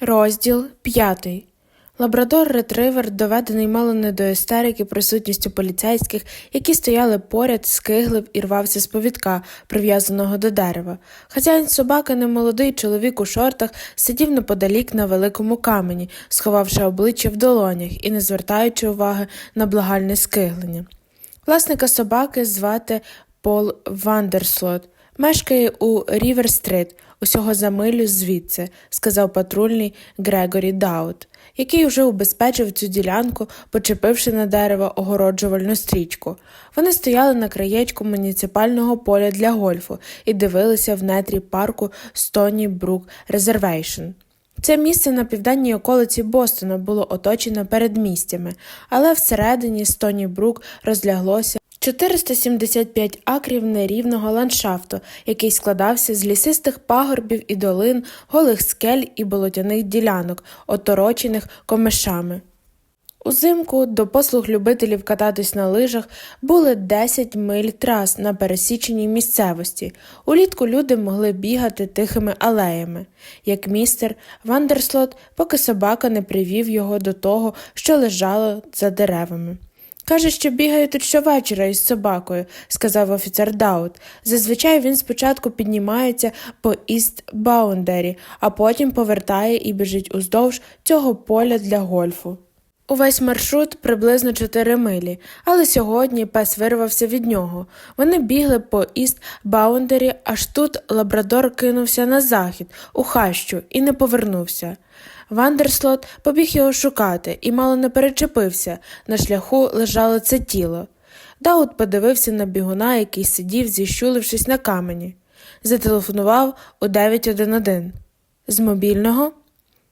Розділ п'ятий. Лабрадор ретривер доведений мало не до істерики присутністю поліцейських, які стояли поряд, скиглив і рвався з повідка, прив'язаного до дерева. Хазяїн собаки, немолодий чоловік у шортах, сидів неподалік на великому камені, сховавши обличчя в долонях і не звертаючи уваги на благальне скиглення. Власника собаки звати Пол Вандерслот. Мешкає у Рівер-стрит, усього за милю звідси, сказав патрульний Грегорі Даут, який вже убезпечив цю ділянку, почепивши на дерево огороджувальну стрічку. Вони стояли на краєчку муніципального поля для гольфу і дивилися в нетрі парку Стоні Брук Резервейшн. Це місце на південній околиці Бостона було оточено передмістями, але всередині Стоні Брук розляглося 475 акрів нерівного ландшафту, який складався з лісистих пагорбів і долин, голих скель і болотяних ділянок, оторочених комишами. Узимку до послуг любителів кататись на лижах були 10 миль трас на пересіченій місцевості. Улітку люди могли бігати тихими алеями, як містер Вандерслот, поки собака не привів його до того, що лежало за деревами. Каже, що бігає тут щовечора із собакою, сказав офіцер Даут. Зазвичай він спочатку піднімається по Іст Баундері, а потім повертає і біжить уздовж цього поля для гольфу. Увесь маршрут приблизно 4 милі, але сьогодні пес вирвався від нього. Вони бігли по Іст Баундері, аж тут лабрадор кинувся на захід, у хащу, і не повернувся. Вандерслот побіг його шукати і мало не перечепився. На шляху лежало це тіло. Даут подивився на бігуна, який сидів, зіщулившись на камені. Зателефонував у 911. З мобільного?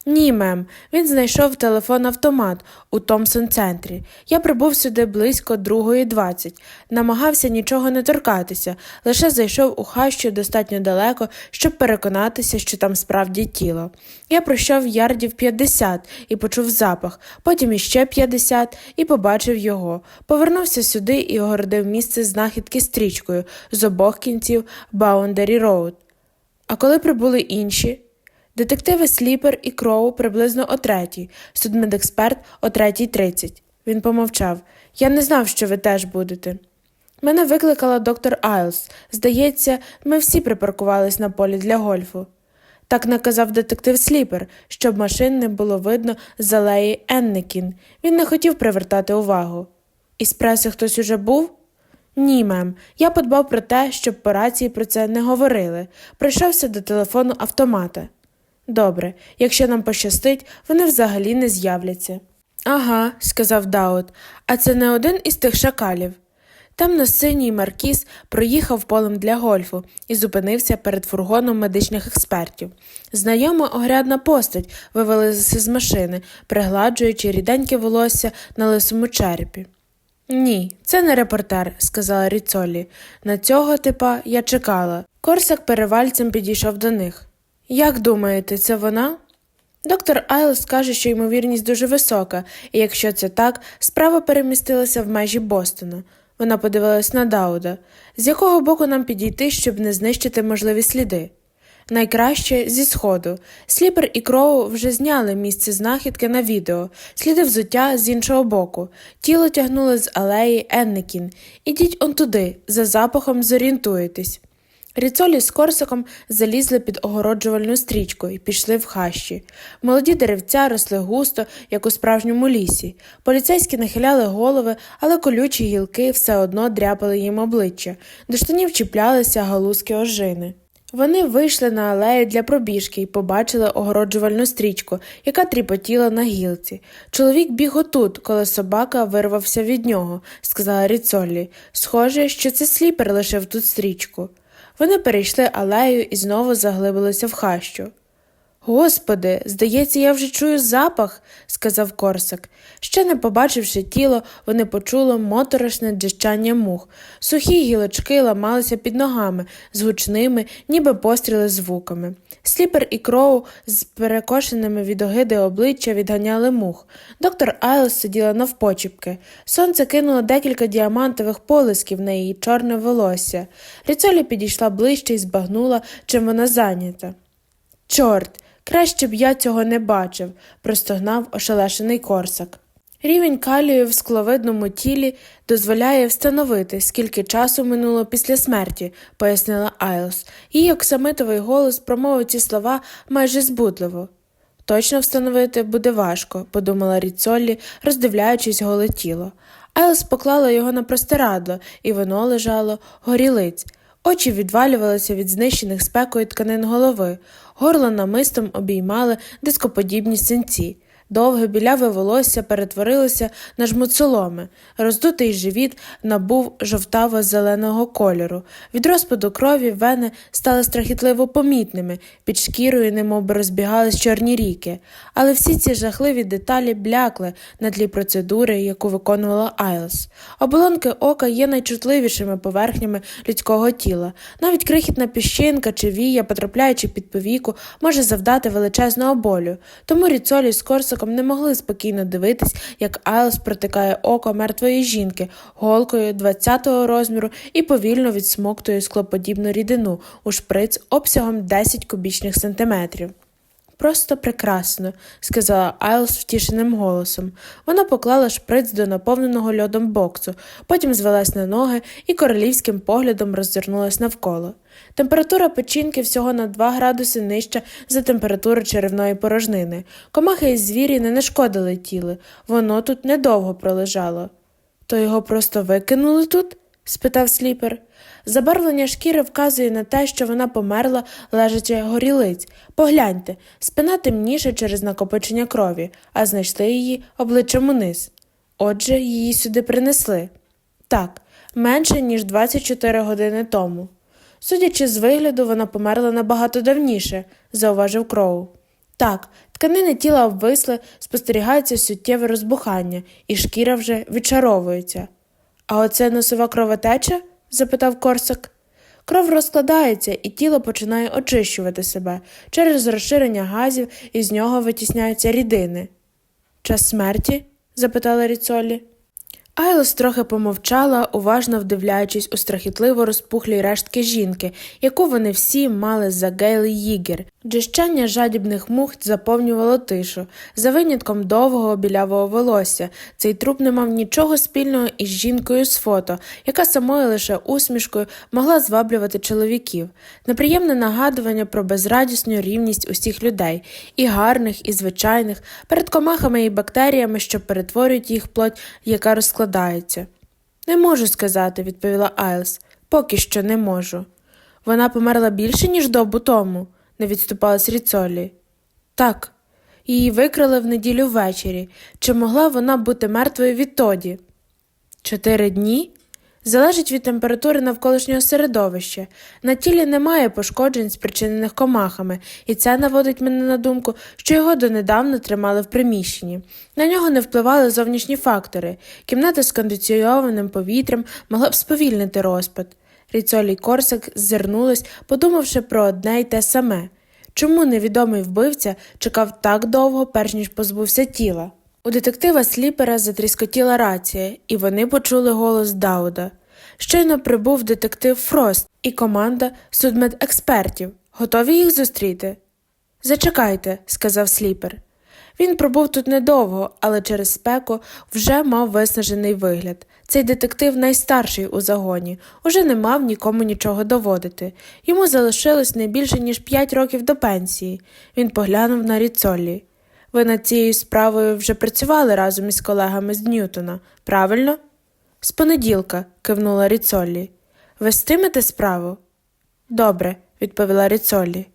Ні, мем. Він знайшов телефон автомат у Томсон центрі. Я прибув сюди близько 2.20. Намагався нічого не торкатися, лише зайшов у хащу достатньо далеко, щоб переконатися, що там справді тіло. Я пройшов ярдів 50 і почув запах, потім іще 50 і побачив його. Повернувся сюди і огородив місце знахідки стрічкою з обох кінців Баундері Роуд. А коли прибули інші? Детективи Сліпер і Кроу приблизно о третій, судмедексперт о третій тридцять. Він помовчав. Я не знав, що ви теж будете. Мене викликала доктор Айлс. Здається, ми всі припаркувались на полі для гольфу. Так наказав детектив Сліпер, щоб машин не було видно з алеї Енникін. Він не хотів привертати увагу. Із преси хтось уже був? Ні, мем. Я подбав про те, щоб по рації про це не говорили. Прийшовся до телефону автомата. Добре, якщо нам пощастить, вони взагалі не з'являться. Ага, сказав Даут, а це не один із тих шакалів. Темно-синій маркіз проїхав полем для гольфу і зупинився перед фургоном медичних експертів. Знайома огрядна постать вивелася з машини, пригладжуючи ріденьке волосся на лисому черепі. Ні, це не репортер, сказала Ріцолі. На цього типа я чекала. Корсак перевальцем підійшов до них. Як думаєте, це вона? Доктор Айлс каже, що ймовірність дуже висока, і якщо це так, справа перемістилася в межі Бостона. Вона подивилась на Дауда. З якого боку нам підійти, щоб не знищити можливі сліди? Найкраще зі сходу. Сліпер і Кроу вже зняли місце знахідки на відео, сліди взуття з іншого боку. Тіло тягнуло з алеї Енникін. Ідіть он туди, за запахом зорієнтуєтесь. Ріцолі з Корсаком залізли під огороджувальну стрічку і пішли в хащі. Молоді деревця росли густо, як у справжньому лісі. Поліцейські нахиляли голови, але колючі гілки все одно дряпали їм обличчя, до штанів чіплялися галузки ожини. Вони вийшли на алею для пробіжки і побачили огороджувальну стрічку, яка тріпотіла на гілці. Чоловік біг отут, коли собака вирвався від нього, сказала Ріцолі. Схоже, що це сліпер лишив тут стрічку. Вони перейшли алею і знову заглибилися в хащу. Господи, здається, я вже чую запах, сказав Корсак. Ще не побачивши тіло, вони почули моторошне джищання мух. Сухі гілочки ламалися під ногами, з ніби постріли звуками. Сліпер і кроу з перекошеними від огиди обличчя відганяли мух. Доктор Айлс сиділа навпочіпки. Сонце кинуло декілька діамантових полисків на її чорне волосся. Ріцолі підійшла ближче і збагнула, чим вона зайнята. Чорт Краще б я цього не бачив, простогнав ошелешений корсак. Рівень калію в скловидному тілі дозволяє встановити, скільки часу минуло після смерті, пояснила Айлс. Її оксамитовий голос промовив ці слова майже збудливо. Точно встановити буде важко, подумала Ріцоллі, роздивляючись голе тіло. Айлс поклала його на простирадло, і воно лежало горілиць. Очі відвалювалися від знищених спекою тканин голови, горло намистом обіймали дископодібні синці. Довге біляве волосся перетворилося на жмут соломи, роздутий живіт набув жовтаво-зеленого кольору. Від розпаду крові вени стали страхітливо помітними, під шкірою немовби розбігались чорні ріки. Але всі ці жахливі деталі блякли на тлі процедури, яку виконувала Айлс. Оболонки ока є найчутливішими поверхнями людського тіла. Навіть крихітна піщинка чи вія, потрапляючи під повіку, може завдати величезного болю. Тому Ріцолі з Корсаком не могли спокійно дивитись, як Айлс протикає око мертвої жінки голкою 20-го розміру і повільно відсмоктує склоподібну рідину у шприц обсягом 10 кубічних сантиметрів. Просто прекрасно, сказала Айлс втішеним голосом. Вона поклала шприц до наповненого льодом боксу, потім звелась на ноги і королівським поглядом роззирнулась навколо. Температура печінки всього на 2 градуси нижча за температуру черевної порожнини. Комахи і звірі не нашкодили тілу, воно тут недовго пролежало. То його просто викинули тут? спитав сліпер. Забарвлення шкіри вказує на те, що вона померла, лежачи горілиць. Погляньте, спина темніша через накопичення крові, а знайшли її обличчям униз. Отже, її сюди принесли. Так, менше, ніж 24 години тому. Судячи з вигляду, вона померла набагато давніше, зауважив Кроу. Так, тканини тіла обвисли, спостерігається суттєве розбухання, і шкіра вже відчаровується. А оце носова кровотеча? Запитав Корсак. Кров розкладається, і тіло починає очищувати себе. Через розширення газів із нього витісняються рідини. Час смерті? запитала Ріцолі. Айлос трохи помовчала, уважно вдивляючись у страхітливо розпухлі рештки жінки, яку вони всі мали за Гейли Їгер. Джищання жадібних мух заповнювало тишу. За винятком довгого білявого волосся, цей труп не мав нічого спільного із жінкою з фото, яка самою лише усмішкою могла зваблювати чоловіків. Неприємне нагадування про безрадісну рівність усіх людей, і гарних, і звичайних, перед комахами і бактеріями, що перетворюють їх плоть, яка розкладається. Не можу сказати, відповіла Айлс. Поки що не можу. Вона померла більше, ніж добу тому, не відступалась Ріцолі. Так, її викрали в неділю ввечері. Чи могла вона бути мертвою відтоді? Чотири дні? Залежить від температури навколишнього середовища. На тілі немає пошкоджень, спричинених комахами, і це наводить мене на думку, що його донедавна тримали в приміщенні. На нього не впливали зовнішні фактори. Кімната з кондиційованим повітрям могла б сповільнити розпад. Ріцолі Корсак ззирнулась, подумавши про одне й те саме. Чому невідомий вбивця чекав так довго, перш ніж позбувся тіла? У детектива Сліпера затріскотіла рація, і вони почули голос Дауда. Щойно прибув детектив Фрост і команда судмедекспертів. Готові їх зустріти? Зачекайте, сказав сліпер. Він пробув тут недовго, але через спеку вже мав виснажений вигляд. Цей детектив найстарший у загоні, уже не мав нікому нічого доводити. Йому залишилось не більше, ніж п'ять років до пенсії. Він поглянув на Ріцолі. Ви над цією справою вже працювали разом із колегами з Ньютона, правильно? З понеділка, кивнула Ріцолі. Вестимете справу? Добре, відповіла Ріцолі.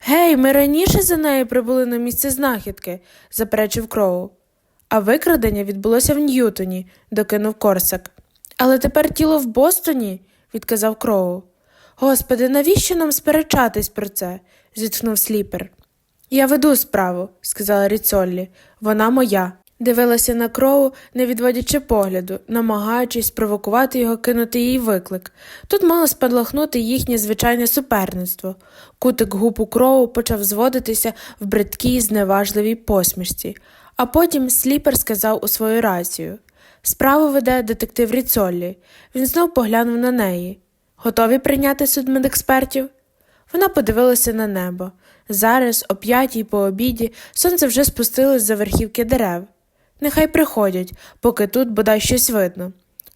Гей, ми раніше за нею прибули на місце знахідки, заперечив Кроу. А викрадення відбулося в Ньютоні, докинув Корсак. Але тепер тіло в Бостоні, відказав Кроу. Господи, навіщо нам сперечатись про це? зітхнув сліпер. Я веду справу, сказала Ріцоллі. Вона моя. Дивилася на кроу, не відводячи погляду, намагаючись провокувати його кинути їй виклик. Тут мало спадлахнути їхнє звичайне суперництво. Кутик губ кроу почав зводитися в бридкій, зневажливій посмішці, а потім сліпер сказав у свою рацію. Справу веде детектив Ріцоллі. Він знов поглянув на неї. Готові прийняти суд медекспертів? Вона подивилася на небо. Зараз, о п'ятій по обіді, сонце вже спустилось за верхівки дерев. Нехай приходять, поки тут бодай щось видно.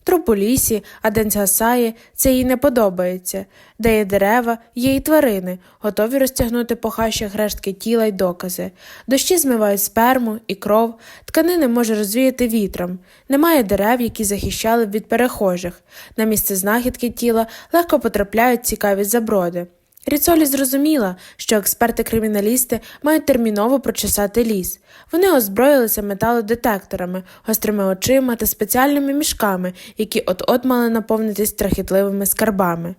Труп у лісі, а день згасає, це їй не подобається. Де є дерева, є і тварини, готові розтягнути по хащах рештки тіла й докази. Дощі змивають сперму і кров, тканини може розвіяти вітром. Немає дерев, які захищали б від перехожих. На місце знахідки тіла легко потрапляють цікаві заброди. Ріцолі зрозуміла, що експерти-криміналісти мають терміново прочесати ліс. Вони озброїлися металодетекторами, гострими очима та спеціальними мішками, які от-от мали наповнитись страхітливими скарбами.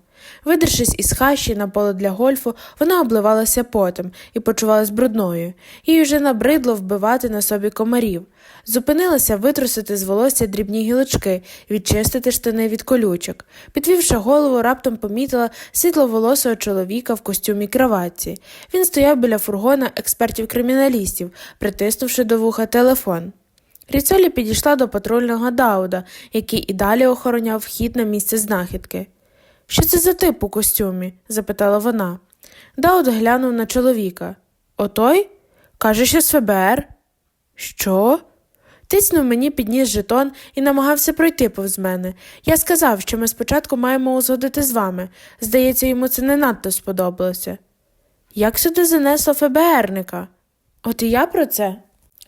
Видершись із хащі на поле для гольфу, вона обливалася потом і почувалась брудною. Їй вже набридло вбивати на собі комарів. Зупинилася витрусити з волосся дрібні гілочки, відчистити штани від колючок. Підвівши голову, раптом помітила світловолосого чоловіка в костюмі кроватці. Він стояв біля фургона експертів-криміналістів, притиснувши до вуха телефон. Ріцолі підійшла до патрульного Дауда, який і далі охороняв вхід на місце знахідки. Що це за тип у костюмі? запитала вона. Дауд глянув на чоловіка. Отой? Каже, що з ФБР. Що? Тиснув мені підніс жетон і намагався пройти повз мене. Я сказав, що ми спочатку маємо узгодити з вами. Здається, йому це не надто сподобалося. Як сюди занесло ФБРника? От і я про це.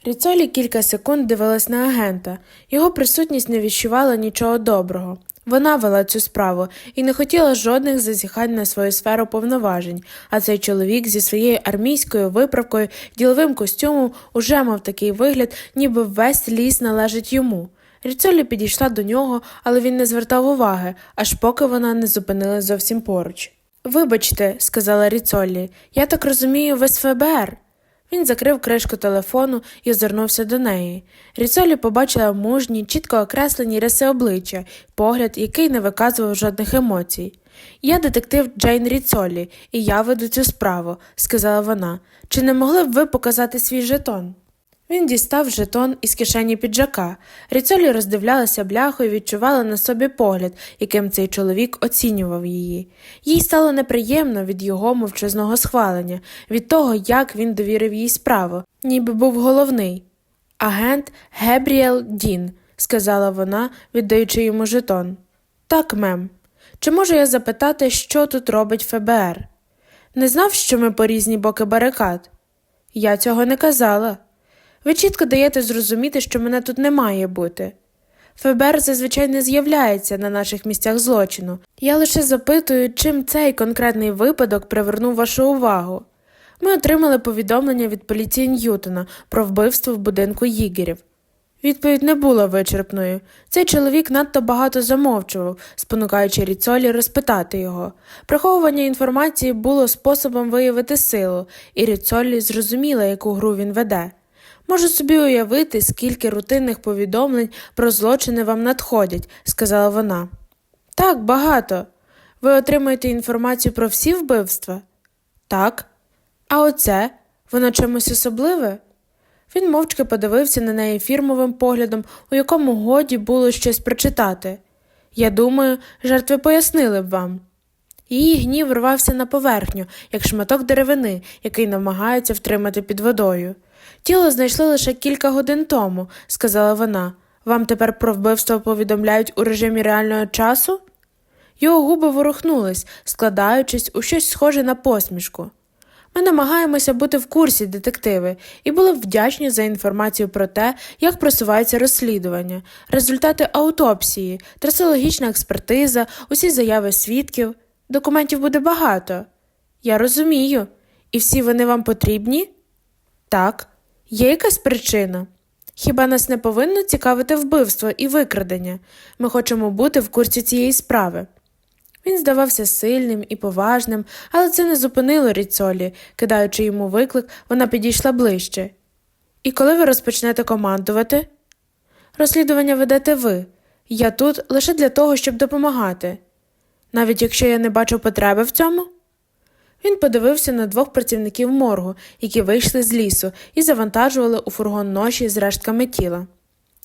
Ріцолі кілька секунд дивилась на агента. Його присутність не відчувала нічого доброго. Вона вела цю справу і не хотіла жодних зазіхань на свою сферу повноважень, а цей чоловік зі своєю армійською виправкою, діловим костюмом уже мав такий вигляд, ніби весь ліс належить йому. Ріцолі підійшла до нього, але він не звертав уваги, аж поки вона не зупинилась зовсім поруч. Вибачте, сказала Ріцолі, я так розумію, ви з ФБР. Він закрив кришку телефону і озирнувся до неї. Ріцолі побачила мужні, чітко окреслені риси обличчя, погляд, який не виказував жодних емоцій. Я детектив Джейн Ріцолі, і я веду цю справу, сказала вона. Чи не могли б ви показати свій жетон? Він дістав жетон із кишені піджака. Ріцолі роздивлялася бляху і відчувала на собі погляд, яким цей чоловік оцінював її. Їй стало неприємно від його мовчазного схвалення, від того, як він довірив їй справу, ніби був головний. Агент Гебріел Дін, сказала вона, віддаючи йому жетон. Так, мем. Чи можу я запитати, що тут робить ФБР? Не знав, що ми по різні боки барикад? Я цього не казала. Ви чітко даєте зрозуміти, що мене тут не має бути. ФБР зазвичай не з'являється на наших місцях злочину. Я лише запитую, чим цей конкретний випадок привернув вашу увагу. Ми отримали повідомлення від поліції Ньютона про вбивство в будинку Їгерів. Відповідь не була вичерпною. Цей чоловік надто багато замовчував, спонукаючи Ріцолі розпитати його. Приховування інформації було способом виявити силу, і Ріцолі зрозуміла, яку гру він веде. Можу собі уявити, скільки рутинних повідомлень про злочини вам надходять, сказала вона. Так, багато. Ви отримуєте інформацію про всі вбивства? Так. А оце воно чимось особливе? Він мовчки подивився на неї фірмовим поглядом, у якому годі було щось прочитати. Я думаю, жертви пояснили б вам. Її гнів рвався на поверхню, як шматок деревини, який намагаються втримати під водою. Тіло знайшли лише кілька годин тому, сказала вона. Вам тепер про вбивство повідомляють у режимі реального часу? Його губи ворухнулись, складаючись у щось схоже на посмішку. Ми намагаємося бути в курсі, детективи, і були б вдячні за інформацію про те, як просувається розслідування, результати аутопсії, трасологічна експертиза, усі заяви свідків. Документів буде багато. Я розумію. І всі вони вам потрібні? Так. Є якась причина? Хіба нас не повинно цікавити вбивство і викрадення? Ми хочемо бути в курсі цієї справи. Він здавався сильним і поважним, але це не зупинило Ріцолі. Кидаючи йому виклик, вона підійшла ближче. І коли ви розпочнете командувати? Розслідування ведете ви. Я тут лише для того, щоб допомагати. Навіть якщо я не бачу потреби в цьому? Він подивився на двох працівників моргу, які вийшли з лісу і завантажували у фургон ноші з рештками тіла.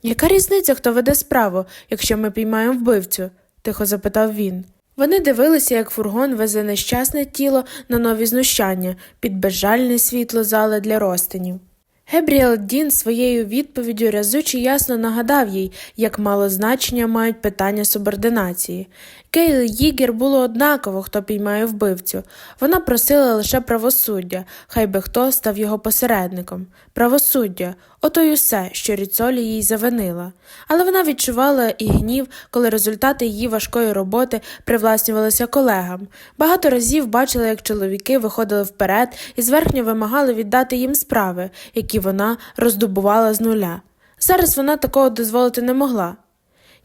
Яка різниця, хто веде справу, якщо ми піймаємо вбивцю? тихо запитав він. Вони дивилися, як фургон везе нещасне тіло на нові знущання під безжальне світло зали для розтинів. Гебріел Дін своєю відповіддю разюче ясно нагадав їй, як мало значення мають питання субординації. Кейл Їгер було однаково, хто піймає вбивцю. Вона просила лише правосуддя, хай би хто став його посередником. Правосуддя ото й усе, що Ріцолі їй завинила. Але вона відчувала і гнів, коли результати її важкої роботи привласнювалися колегам. Багато разів бачила, як чоловіки виходили вперед і зверхньо вимагали віддати їм справи, які вона роздобувала з нуля. Зараз вона такого дозволити не могла.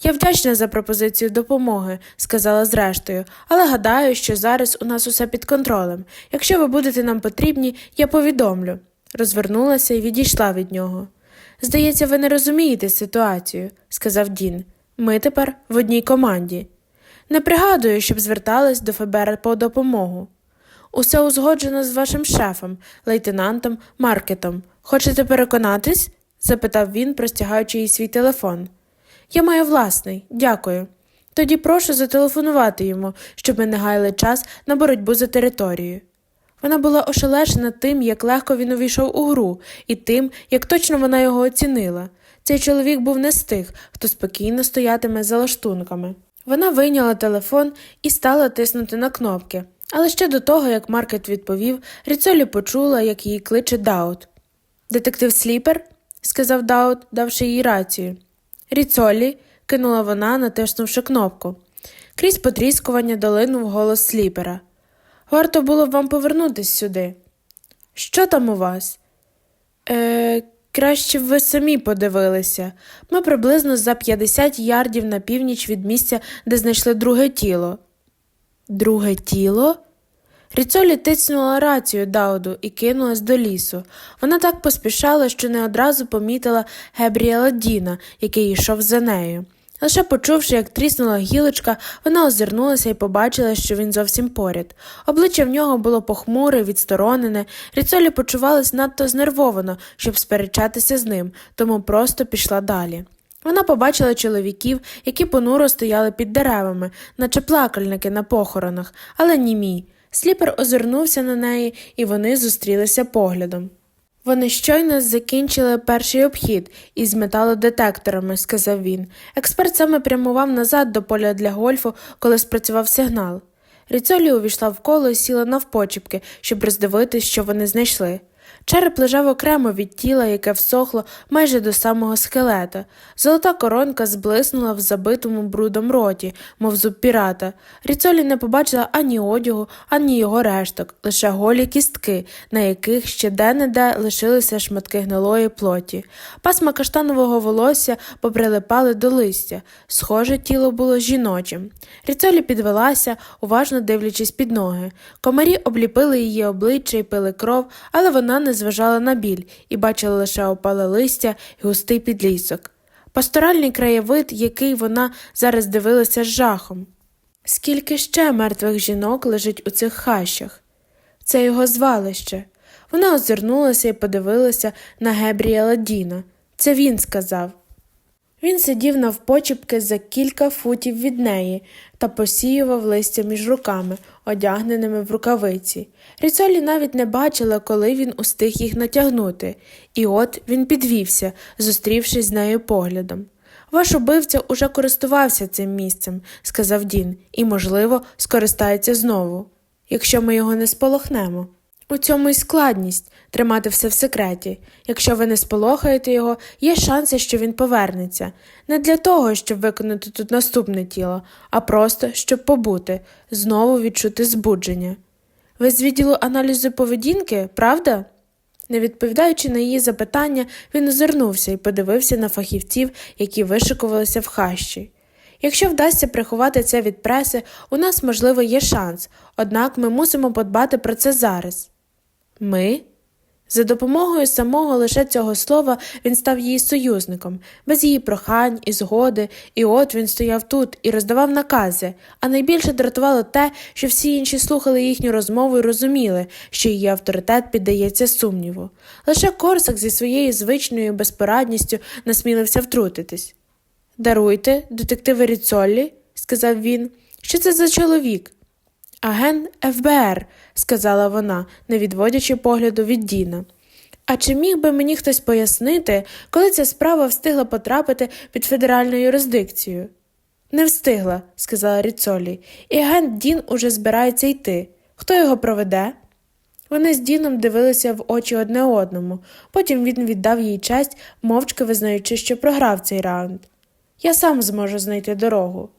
Я вдячна за пропозицію допомоги, сказала зрештою, але гадаю, що зараз у нас усе під контролем. Якщо ви будете нам потрібні, я повідомлю. Розвернулася і відійшла від нього. Здається, ви не розумієте ситуацію, сказав Дін. Ми тепер в одній команді. Не пригадую, щоб звертались до ФБР по допомогу. Усе узгоджено з вашим шефом, лейтенантом Маркетом. Хочете переконатись? запитав він, простягаючи їй свій телефон. Я маю власний, дякую. Тоді прошу зателефонувати йому, щоб ми не гаяли час на боротьбу за територію. Вона була ошелешена тим, як легко він увійшов у гру, і тим, як точно вона його оцінила. Цей чоловік був не з тих, хто спокійно стоятиме за лаштунками. Вона вийняла телефон і стала тиснути на кнопки. Але ще до того, як Маркет відповів, Ріцолі почула, як її кличе Даут. Детектив Сліпер? сказав Даут, давши їй рацію. Ріцолі, кинула вона, натиснувши кнопку. Крізь потріскування долинув голос сліпера. Варто було б вам повернутись сюди. Що там у вас? Е, краще б ви самі подивилися. Ми приблизно за 50 ярдів на північ від місця, де знайшли друге тіло. Друге тіло? Ріцолі тицнула рацію Дауду і кинулась до лісу. Вона так поспішала, що не одразу помітила Гебріела Діна, який йшов за нею. Лише почувши, як тріснула гілочка, вона озирнулася і побачила, що він зовсім поряд. Обличчя в нього було похмуре, відсторонене. Ріцолі почувалась надто знервовано, щоб сперечатися з ним, тому просто пішла далі. Вона побачила чоловіків, які понуро стояли під деревами, наче плакальники на похоронах, але німі. Сліпер озирнувся на неї, і вони зустрілися поглядом. Вони щойно закінчили перший обхід із металодетекторами, сказав він. Експерт саме прямував назад до поля для гольфу, коли спрацював сигнал. Ріцолі увійшла в коло і сіла навпочіпки, щоб роздивитись, що вони знайшли. Череп лежав окремо від тіла, яке всохло майже до самого скелета. Золота коронка зблиснула в забитому брудом роті, мов зуб пірата. Ріцолі не побачила ані одягу, ані його решток, лише голі кістки, на яких ще де-не-де лишилися шматки гнилої плоті. Пасма каштанового волосся поприлипали до листя. Схоже, тіло було жіночим. Ріцолі підвелася, уважно дивлячись під ноги. Комарі обліпили її обличчя і пили кров, але вона не зважала на біль і бачила лише опале листя і густий підлісок. Пасторальний краєвид, який вона зараз дивилася з жахом. Скільки ще мертвих жінок лежить у цих хащах? Це його звалище. Вона озирнулася і подивилася на Гебріела Діна. Це він сказав. Він сидів навпочіпки за кілька футів від неї та посіював листя між руками, одягненими в рукавиці. Ріцолі навіть не бачила, коли він устиг їх натягнути, і от він підвівся, зустрівшись з нею поглядом. Ваш убивця уже користувався цим місцем, сказав Дін, і, можливо, скористається знову, якщо ми його не сполохнемо. У цьому й складність тримати все в секреті. Якщо ви не сполохаєте його, є шанси, що він повернеться. Не для того, щоб виконати тут наступне тіло, а просто щоб побути, знову відчути збудження. Ви з відділу аналізу поведінки, правда? Не відповідаючи на її запитання, він озирнувся і подивився на фахівців, які вишикувалися в хащі. Якщо вдасться приховати це від преси, у нас, можливо, є шанс, однак ми мусимо подбати про це зараз. Ми? За допомогою самого лише цього слова він став її союзником, без її прохань і згоди, і от він стояв тут і роздавав накази, а найбільше дратувало те, що всі інші слухали їхню розмову і розуміли, що її авторитет піддається сумніву. Лише Корсак зі своєю звичною безпорадністю насмілився втрутитись. Даруйте, детективи Ріцоллі, сказав він. Що це за чоловік? Агент ФБР, сказала вона, не відводячи погляду від Діна. А чи міг би мені хтось пояснити, коли ця справа встигла потрапити під федеральну юрисдикцію? Не встигла, сказала Ріцолі, і агент Дін уже збирається йти. Хто його проведе? Вони з Діном дивилися в очі одне одному, потім він віддав їй честь, мовчки визнаючи, що програв цей раунд. Я сам зможу знайти дорогу.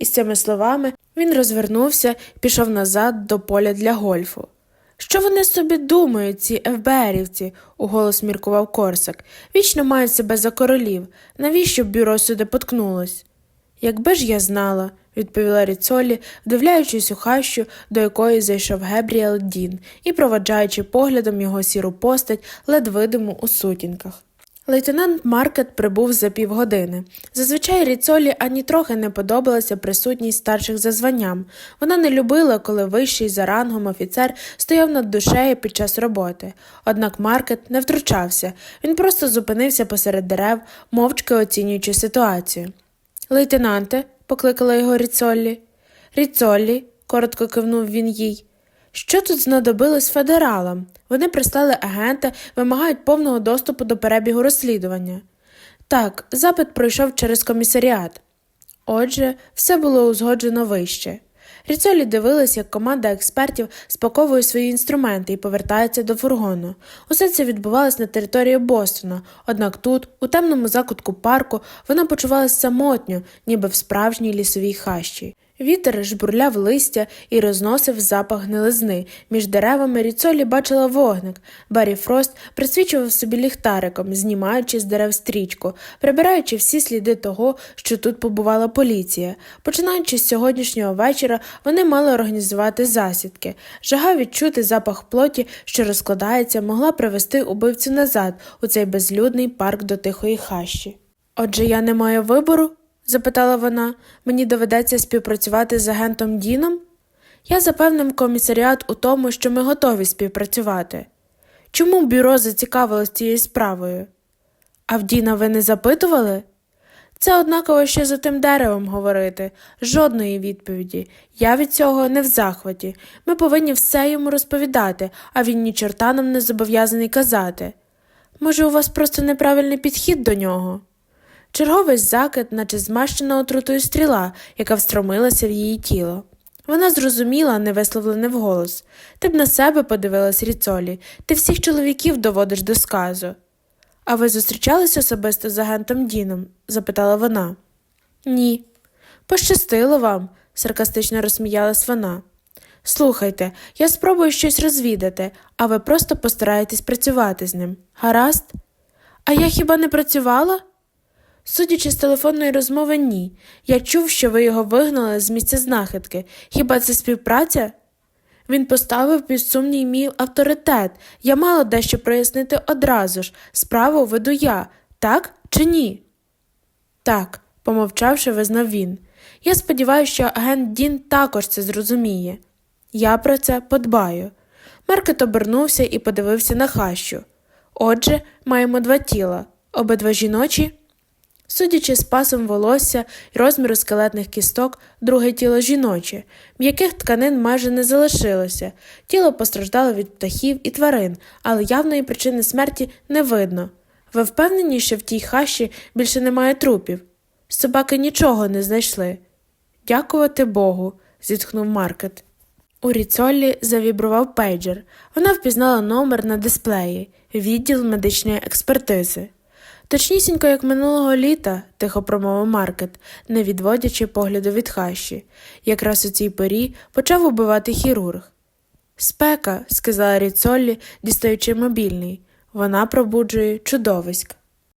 І з цими словами він розвернувся і пішов назад до поля для гольфу. Що вони собі думають, ці ФБРівці? уголос міркував Корсак. Вічно мають себе за королів. Навіщо б бюро сюди поткнулось? Якби ж я знала, відповіла Ріцолі, вдивляючись у хащу, до якої зайшов Гебріел Дін і проваджаючи поглядом його сіру постать, ледь видиму у сутінках. Лейтенант Маркет прибув за півгодини. Зазвичай Ріцолі ані трохи не подобалася присутність старших за званням. Вона не любила, коли вищий за рангом офіцер стояв над душею під час роботи. Однак Маркет не втручався, він просто зупинився посеред дерев, мовчки оцінюючи ситуацію. Лейтенанте, покликала його Ріцоллі. Ріцоллі, коротко кивнув він їй. Що тут знадобилось федералам? Вони прислали агента, вимагають повного доступу до перебігу розслідування. Так, запит пройшов через комісаріат. Отже, все було узгоджено вище. Ріцолі дивилась, як команда експертів спаковує свої інструменти і повертається до фургону. Усе це відбувалось на території Бостона, однак тут, у темному закутку парку, вона почувалася самотньо, ніби в справжній лісовій хащі. Вітер жбурляв листя і розносив запах гнилизни. Між деревами Ріцолі бачила вогник. Баррі Фрост присвічував собі ліхтариком, знімаючи з дерев стрічку, прибираючи всі сліди того, що тут побувала поліція. Починаючи з сьогоднішнього вечора, вони мали організувати засідки. Жага відчути запах плоті, що розкладається, могла привести убивцю назад у цей безлюдний парк до тихої хащі. Отже, я не маю вибору? Запитала вона, мені доведеться співпрацювати з агентом Діном? Я запевнив комісаріат у тому, що ми готові співпрацювати. Чому бюро зацікавилось цією справою? А в Діна ви не запитували? Це однаково ще за тим деревом говорити, жодної відповіді. Я від цього не в захваті. Ми повинні все йому розповідати, а він ні чорта нам не зобов'язаний казати. Може, у вас просто неправильний підхід до нього? Черговий закид, наче змащена отрутою стріла, яка встромилася в її тіло. Вона зрозуміла, не невисловлене вголос. Ти б на себе подивилась ріцолі, ти всіх чоловіків доводиш до сказу. А ви зустрічались особисто з агентом Діном? запитала вона. Ні. Пощастило вам, саркастично розсміялась вона. Слухайте, я спробую щось розвідати, а ви просто постараєтесь працювати з ним. Гаразд? А я хіба не працювала? Судячи з телефонної розмови, ні. Я чув, що ви його вигнали з місця знахідки. Хіба це співпраця? Він поставив під сумній мій авторитет. Я мала дещо прояснити одразу ж. Справу веду я, так чи ні? Так, помовчавши, визнав він. Я сподіваюся, що агент Дін також це зрозуміє. Я про це подбаю. Маркет обернувся і подивився на хащу. Отже, маємо два тіла, обидва жіночі. Судячи з пасом волосся і розміру скелетних кісток, друге тіло жіноче, м'яких тканин майже не залишилося, тіло постраждало від птахів і тварин, але явної причини смерті не видно. Ви впевнені, що в тій хащі більше немає трупів? Собаки нічого не знайшли. Дякувати Богу, зітхнув Маркет. У Ріцоллі завібрував пейджер. Вона впізнала номер на дисплеї, відділ медичної експертизи. Точнісінько, як минулого літа, тихо промовив Маркет, не відводячи погляду від хащі. Якраз у цій порі почав убивати хірург. Спека, сказала Ріцоллі, дістаючи мобільний. Вона пробуджує чудовиськ.